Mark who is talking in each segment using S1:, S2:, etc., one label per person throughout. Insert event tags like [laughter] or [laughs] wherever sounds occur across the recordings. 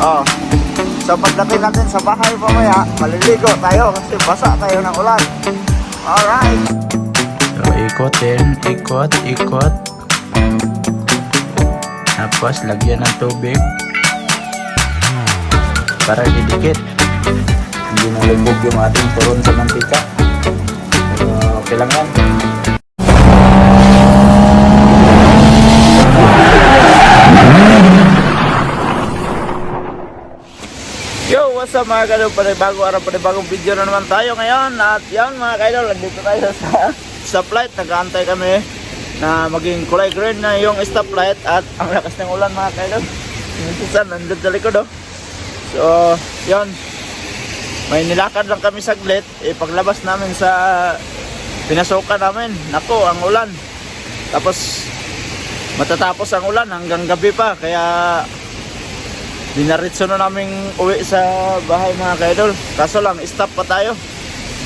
S1: Oh. So pagdating natin sa bahay mamaya, maliligo tayo kasi basa tayo ng ulan. Alright.
S2: So, ikotin, ikot, ikot. Tapos, lagyan ng tubig. Para didikit. Hindi nalubog yung ating turon sa mantika. Pero, okay lang yan.
S1: Yo, what's up mga kaidol? Panibagong araw, panibagong video na naman tayo ngayon. At yan mga kaidol, nandito tayo sa stoplight. Nag-aantay kami na maging kulay green na yung stoplight. At ang lakas ng ulan mga kaidol. Minsan, nandun sa likod oh. So, yun. May nilakad lang kami saglit. Eh, paglabas namin sa pinasukan namin. Nako, ang ulan. Tapos, matatapos ang ulan hanggang gabi pa. Kaya, Dinaritso na naming uwi sa bahay mga kaidol. Kaso lang, stop pa tayo.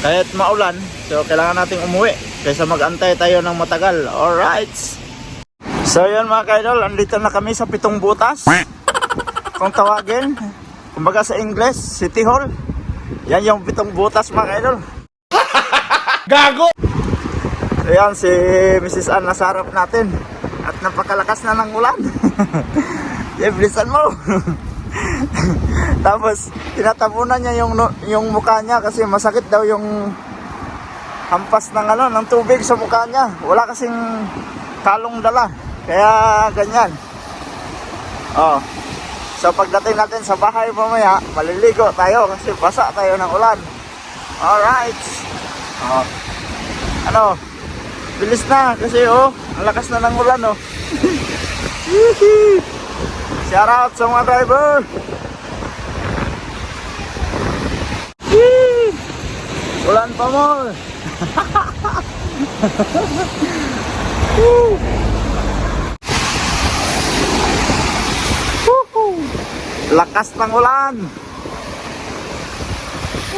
S1: Kahit maulan, so kailangan nating umuwi. Kaysa mag-antay tayo ng matagal. Alright. So yun mga kaidol, andito na kami sa pitong butas. Kung tawagin, kumbaga sa English, City Hall. Yan yung pitong butas mga kaidol. [laughs]
S2: Gago!
S1: So yan, si Mrs. Ann nasa harap natin. At napakalakas na ng ulan. [laughs] yeah, bilisan mo. [laughs] [laughs] Tapos, tinatabunan niya yung, yung mukha niya kasi masakit daw yung hampas ng, ano, ng tubig sa mukha niya. Wala kasing kalong dala. Kaya ganyan. Oh. So pagdating natin sa bahay mamaya, maliligo tayo kasi basa tayo ng ulan. Alright. Oh. Ano? Bilis na kasi oh, ang lakas na ng ulan oh. [laughs] Shout out sa mga driver. Yee! Ulan pa mo. [laughs] Lakas ng ulan.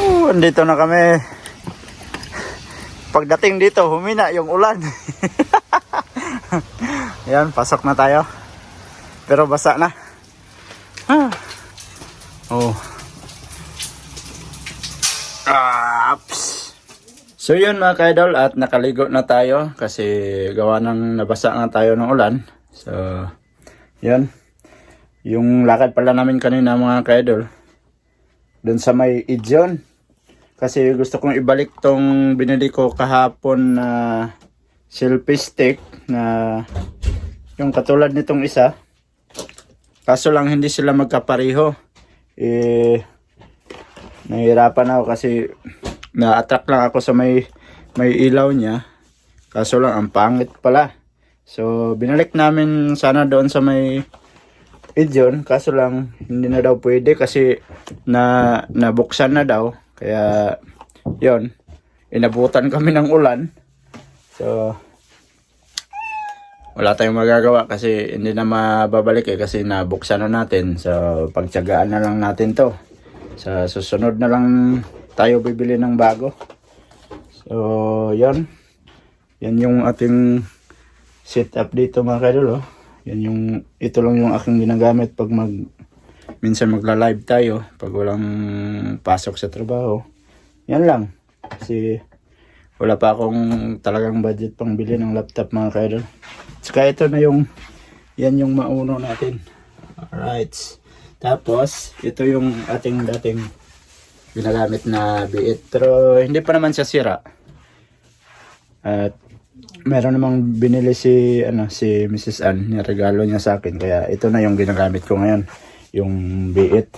S1: Uh, andito na kami. Pagdating dito, humina yung ulan. [laughs] Yan, pasok na tayo. Pero basa na. Ah. Oh. Aps. So yun mga kaidol at nakaligo na tayo kasi gawa ng nabasa nga tayo ng ulan. So yun. Yung lakad pala namin kanina mga kaidol. Doon sa may Ijon. Kasi gusto kong ibalik tong binili ko kahapon na selfie stick na yung katulad nitong isa. Kaso lang hindi sila magkapareho. Eh, nahihirapan ako kasi na-attract lang ako sa may may ilaw niya. Kaso lang ang pangit pala. So binalik namin sana doon sa may Ijon, kaso lang hindi na daw pwede kasi na nabuksan na daw. Kaya yon inabutan kami ng ulan. So wala tayong magagawa kasi hindi na mababalik eh kasi nabuksan na natin. So pagtyagaan na lang natin to. Sa susunod na lang tayo bibili ng bago. So yon yan yung ating setup dito mga kaidol oh. Yan yung ito lang yung aking ginagamit pag mag minsan magla-live tayo pag walang pasok sa trabaho. Yan lang. Kasi wala pa akong talagang budget pang bili ng laptop mga kaidol. Saka ito na yung yan yung mauno natin. Alright. Tapos ito yung ating dating ginagamit na biit. Pero hindi pa naman siya sira. At meron namang binili si ano si Mrs. Ann, regalo niya sa akin kaya ito na yung ginagamit ko ngayon, yung biit.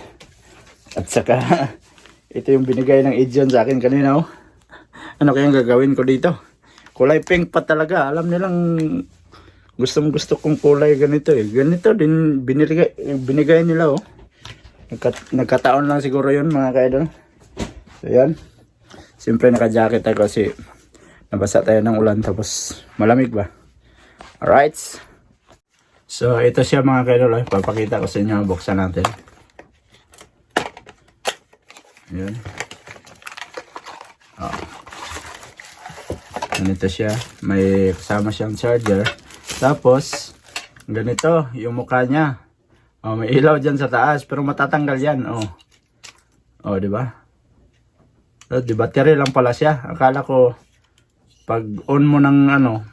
S1: At saka [laughs] ito yung binigay ng Edjon sa akin kanina oh. Ano kayang gagawin ko dito? Kulay pink pa talaga. Alam nilang gustong gusto kong kulay ganito eh. Ganito din binigay, binigay nila oh. Nagkat, nagkataon lang siguro yun mga kaidol. So yan. Siyempre naka-jacket ako kasi nabasa tayo ng ulan tapos malamig ba. Alright. So ito siya mga kaidol. eh. Papakita ko sa inyo. Buksan natin. Ayan. Oh. Ganito siya. May kasama siyang charger. Tapos, ganito yung mukha niya. Oh, may ilaw dyan sa taas, pero matatanggal yan. Oh. Oh, di ba? Oh, di battery lang pala siya. Akala ko, pag on mo ng ano,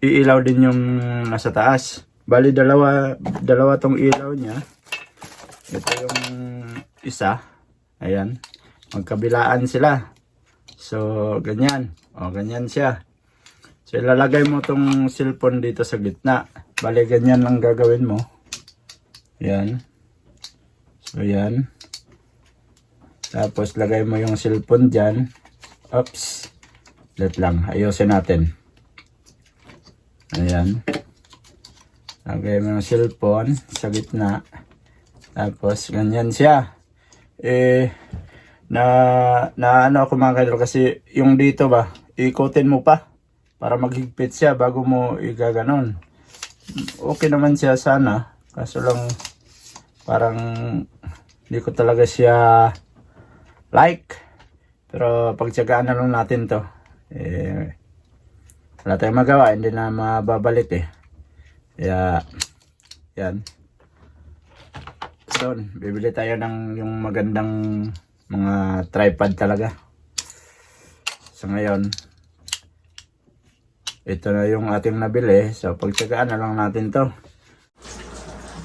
S1: iilaw din yung nasa taas. Bali, dalawa, dalawa tong ilaw niya. Ito yung isa. Ayan. Magkabilaan sila. So, ganyan. O, ganyan siya. So, ilalagay mo tong cellphone dito sa gitna. Bali, ganyan lang gagawin mo. Yan. So, yan. Tapos, lagay mo yung cellphone dyan. Oops. Let lang. Ayusin natin. Ayan. Lagay mo yung cellphone sa gitna. Tapos, ganyan siya. Eh, na, na ano ako kasi yung dito ba, ikutin mo pa para maghigpit siya bago mo igaganon. Okay naman siya sana. Kaso lang, parang hindi ko talaga siya like. Pero pagtsagaan na lang natin to. Eh, wala tayong magawa, hindi na mababalik eh. Kaya, yan. So, bibili tayo ng yung magandang mga tripod talaga. So, ngayon, ito na yung ating nabili. So, pagtsagaan na lang natin to.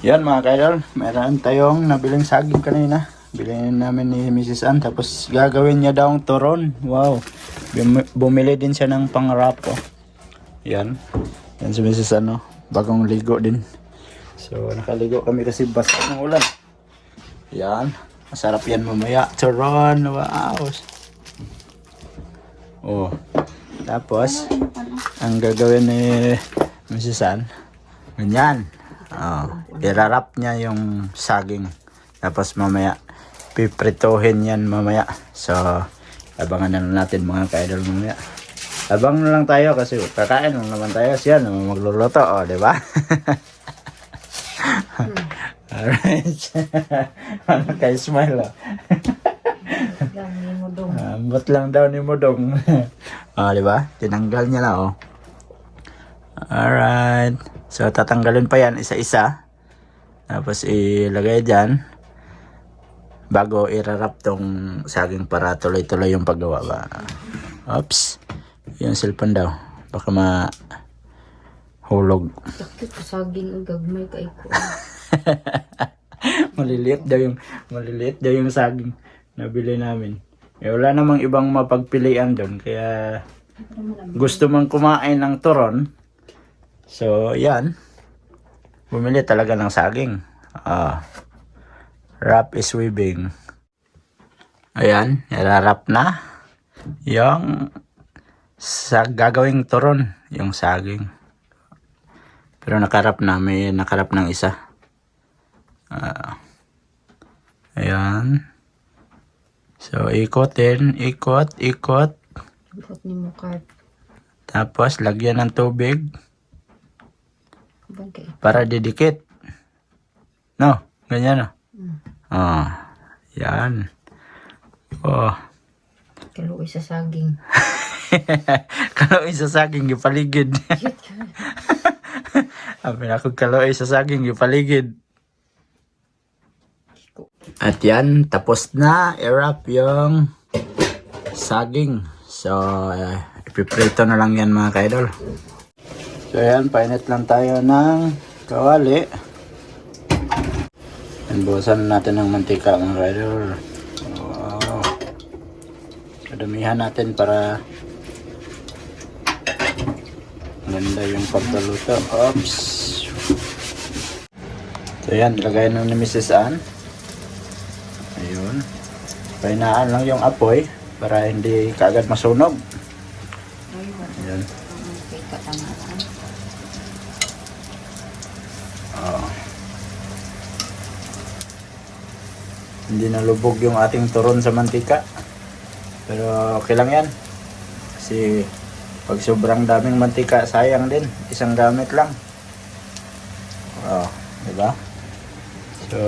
S1: Yan mga kaidol, meron tayong nabiling saging kanina. Bilhin namin ni Mrs. Ann. Tapos gagawin niya daw ang turon. Wow. Bum- Bumili din siya ng pang-wrap. Oh. Yan. Yan si Mrs. Ann. Oh. Bagong ligo din. So nakaligo kami kasi basa ng ulan. Yan. Masarap yan mamaya. Turon. Wow. Oh. Tapos, ang gagawin ni Mrs. Ann, ganyan. Oh, irarap niya yung saging. Tapos mamaya, piprituhin yan mamaya. So, abangan na lang natin mga ka-idol mamaya. Abang na lang tayo kasi kakain lang naman tayo siya na magluluto, oh, di ba? [laughs] Alright. [laughs] ano kay smile, oh.
S3: Dami mo dong.
S1: Ambot lang daw ni Modong. [laughs] ah, di ba? Tinanggal niya lang, oh. Alright. So, tatanggalin pa yan isa-isa. Tapos, ilagay dyan. Bago irarap tong saging para tuloy-tuloy yung paggawa ba. Oops. Yung cellphone daw. Baka ma hulog.
S3: Sakit ko saging ang gagmay kay ko. [laughs]
S1: maliliit daw yung maliliit daw yung saging nabili namin. Eh, wala namang ibang mapagpilian doon kaya gusto mang kumain ng turon. So, yan. Bumili talaga ng saging. Ah. wrap is weaving. Ayan, nararap na. Yung sa gagawing turon, yung saging. Pero nakarap na, may nakarap ng isa. Ah. ayan. So, ikotin, ikot, ikot.
S3: Buhat ni mo card.
S1: Tapos, lagyan ng tubig
S3: Bang kay.
S1: para didikit. No, ganyan na.
S3: Mm.
S1: Ah, yan. Oh.
S3: Kaluoy sa saging. [laughs]
S1: kaloy sa saging.
S3: Cute ka.
S1: Amin ako kaloy sa saging, ipaligid. [laughs] At yan, tapos na. I-wrap yung saging. So, uh, ipiprito na lang yan mga kaidol. So yan, painit lang tayo ng kawali. And natin ng mantika mga kaidol. Wow. Kadamihan natin para ganda yung pagkaluto. Oops. So yan, lagay na ni Mrs. Ann. Ayun. Painaan lang yung apoy para hindi kaagad masunog.
S3: Ay, wala.
S1: Ayan.
S3: Ang kay katangaan.
S1: Oo. Hindi nalubog yung ating turon sa mantika. Pero okay lang yan. Kasi pag sobrang daming mantika, sayang din. Isang gamit lang. Oo. Diba? So,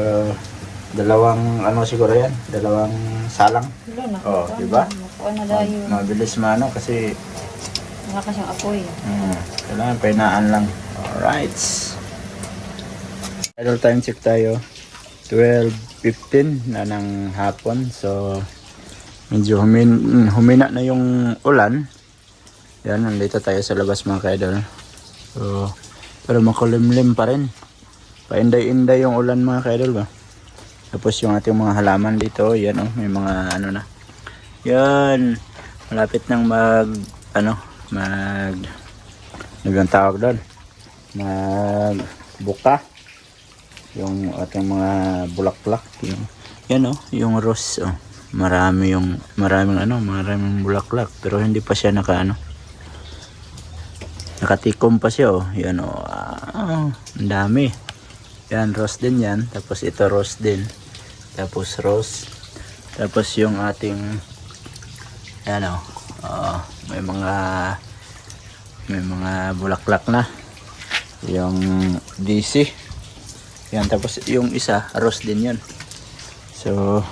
S1: dalawang ano siguro yan? Dalawang salang.
S3: Wala na.
S1: Oo, diba?
S3: Nakuha na dayo.
S1: Mabilis maano kasi
S3: Wala ka siyang apoy.
S1: Hmm, kailangan painaan lang. Alright. Idol time check tayo. 12.15 na ng hapon. So, medyo humin humina na yung ulan. Yan, nandito tayo sa labas mga kaidol. So, pero makulimlim pa rin. Painday-inday yung ulan mga kaidol ba. Tapos yung ating mga halaman dito, yan oh, may mga ano na. Yan, malapit nang mag, ano, mag, ano yung tawag doon? Mag buka yung ating mga bulaklak yung yan oh yung rose oh marami yung maraming ano maraming bulaklak pero hindi pa siya naka ano nakatikom pa siya oh yan oh ah, ang dami yan rose din yan. Tapos ito rose din. Tapos rose tapos yung ating yan oh ah, may mga may mga bulaklak na. Yung DC. Yan tapos yung isa rose din yun. So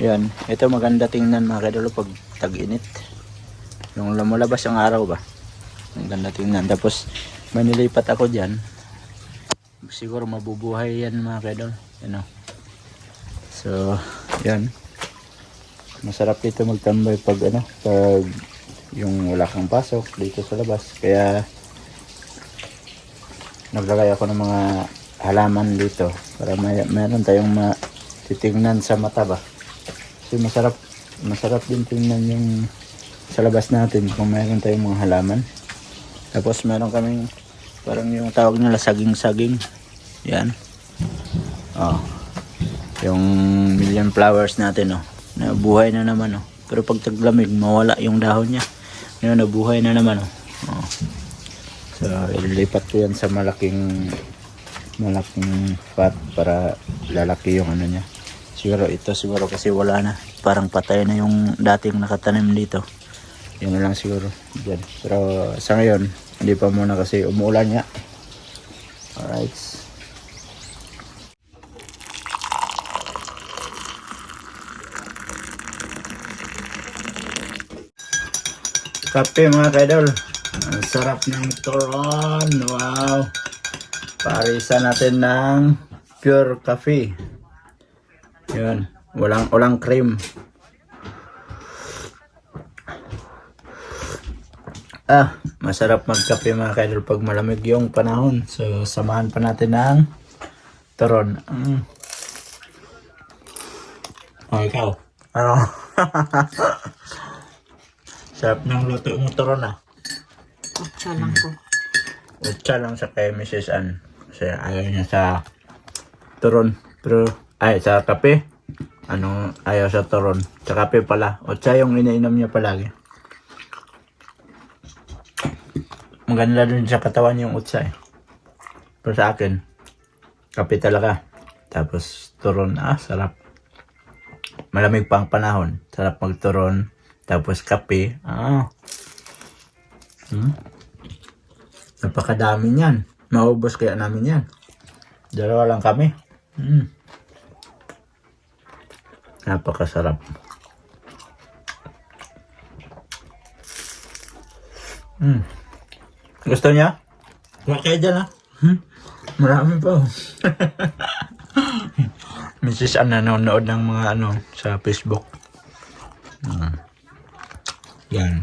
S1: yan. Ito maganda tingnan mga kadalo pag tag-init. Yung lumulabas ang araw ba? Maganda tingnan. Tapos may nilipat ako dyan siguro mabubuhay yan mga kadol yan o. So yan. Masarap dito magtambay pag ano pag yung wala kang pasok dito sa labas. Kaya naglagay ako ng mga halaman dito para may meron tayong matitingnan sa mata ba. Kasi masarap masarap din tingnan yung sa labas natin kung meron tayong mga halaman. Tapos meron kaming parang yung tawag nila saging-saging yan oh yung million flowers natin oh nabuhay na naman oh pero pag taglamig mawala yung dahon niya ngayon nabuhay na naman oh, oh. So, ililipat ko yan sa malaking malaking pot para lalaki yung ano niya. Siguro ito siguro kasi wala na. Parang patay na yung dating nakatanim dito. Yun lang siguro. Diyan. Pero sa ngayon, hindi pa muna kasi umuulan niya. Alright. Kape mga kaidol. Ang sarap ng turon. Wow. Parisa natin ng pure coffee. Yun. Walang, walang cream. Ah, masarap magkape mga kaidol pag malamig yung panahon. So, samahan pa natin ng turon. Mm. Oh, ikaw. Ano? [laughs] Sarap ng luto mo turon ah.
S3: Kutsa lang ko.
S1: Utsa lang sa kay Mrs. Ann. Kasi ayaw niya sa turon. Pero, ay, sa kape. Ano, ayaw sa turon. Sa kape pala. Utsa yung iniinom niya palagi. Maganda din sa katawan yung utsa eh. Pero sa akin, kape talaga. Tapos turon, ah, sarap. Malamig pa ang panahon. Sarap magturon. Tapos kape, ah. Hmm? Napakadami niyan. Maubos kaya namin yan. Dalawa lang kami. Mm. Napakasarap. Mm. Gusto niya? Kayo dyan ha. Hmm? Marami pa. oh. [laughs] Mrs. Ann nanonood ng mga ano sa Facebook. Mm. Yan.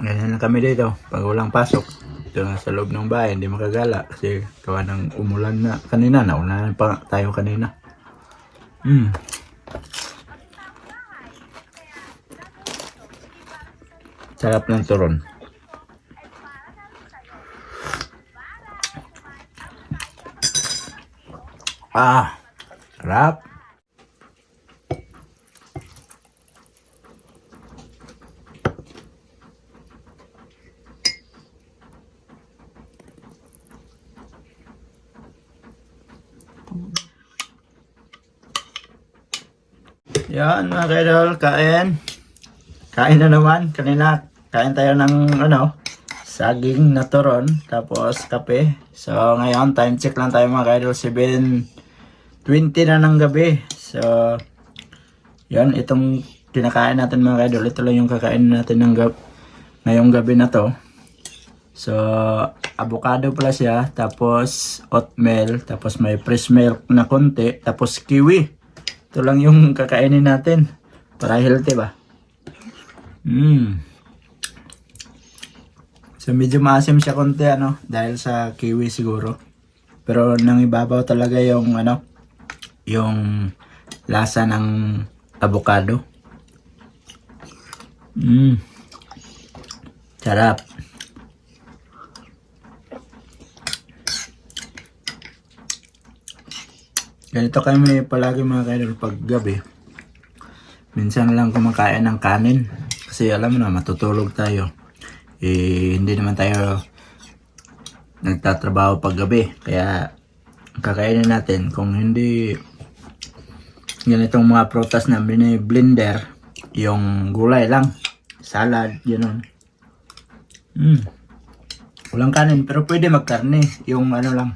S1: Ganyan lang kami dito. Pag walang pasok, ito na sa loob ng bahay, hindi makagala. Kasi kawa ng umulan na kanina. Nauna pa tayo kanina. Mm. Sarap ng turon. Ah, sarap. Yan mga kaidol, kain. Kain na naman. Kanina, kain tayo ng ano, saging na turon, tapos kape. So ngayon, time check lang tayo mga kaidol, 7.20 na ng gabi. So, yan, itong kinakain natin mga kaidol, ito lang yung kakain natin ng gab ngayong gabi na to. So, avocado pala siya, tapos oatmeal, tapos may fresh milk na konti, tapos kiwi. Ito lang yung [laughs] kakainin natin. Para healthy ba? Mm. So, medyo maasim siya konti, ano, dahil sa kiwi siguro. Pero nang ibabaw talaga yung, ano, yung lasa ng avocado. Mm. Sarap. Ganito kami palagi mga kaidol pag gabi. Minsan lang kumakain ng kanin. Kasi alam mo na, matutulog tayo. Eh, hindi naman tayo nagtatrabaho pag gabi. Kaya, kakainin natin. Kung hindi ganitong mga prutas na blender yung gulay lang. Salad, yun. Mm. Walang kanin, pero pwede magkarne. Yung ano lang,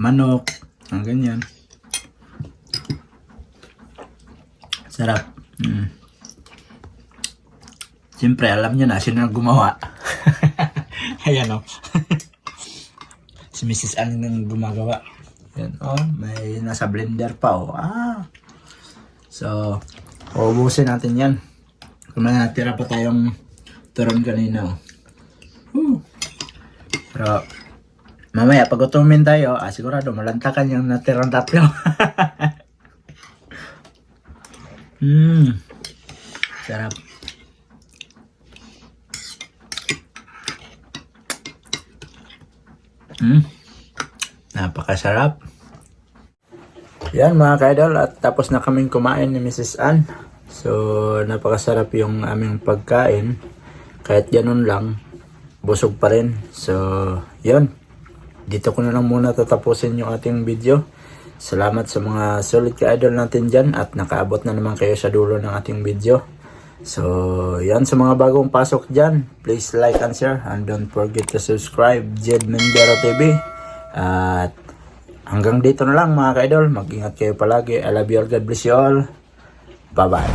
S1: manok, ang ganyan. Sarap. Mm. Siyempre, alam nyo na, sino ang gumawa. [laughs] Ayan o. [laughs] si Mrs. Ann nang gumagawa. Yan, oh, may nasa blender pa, oh. Ah. So, uubusin natin yan. Kung natira pa tayong turon kanina, oh. Whew. Pero, mamaya, pag utumin tayo, ah, sigurado, malantakan yung natirang tatlo. Mmm. [laughs] Sarap. Hmm. Napakasarap. Yan mga kaidol at tapos na kaming kumain ni Mrs. Ann. So napakasarap yung aming pagkain. Kahit ganun lang, busog pa rin. So yun. Dito ko na lang muna tatapusin yung ating video. Salamat sa mga solid ka-idol natin dyan at nakaabot na naman kayo sa dulo ng ating video. So, yan sa mga bagong pasok dyan. Please like and share and don't forget to subscribe Jed Mendero TV. At hanggang dito na lang mga ka-idol. Mag-ingat kayo palagi. I love you all. God bless you all. Bye-bye.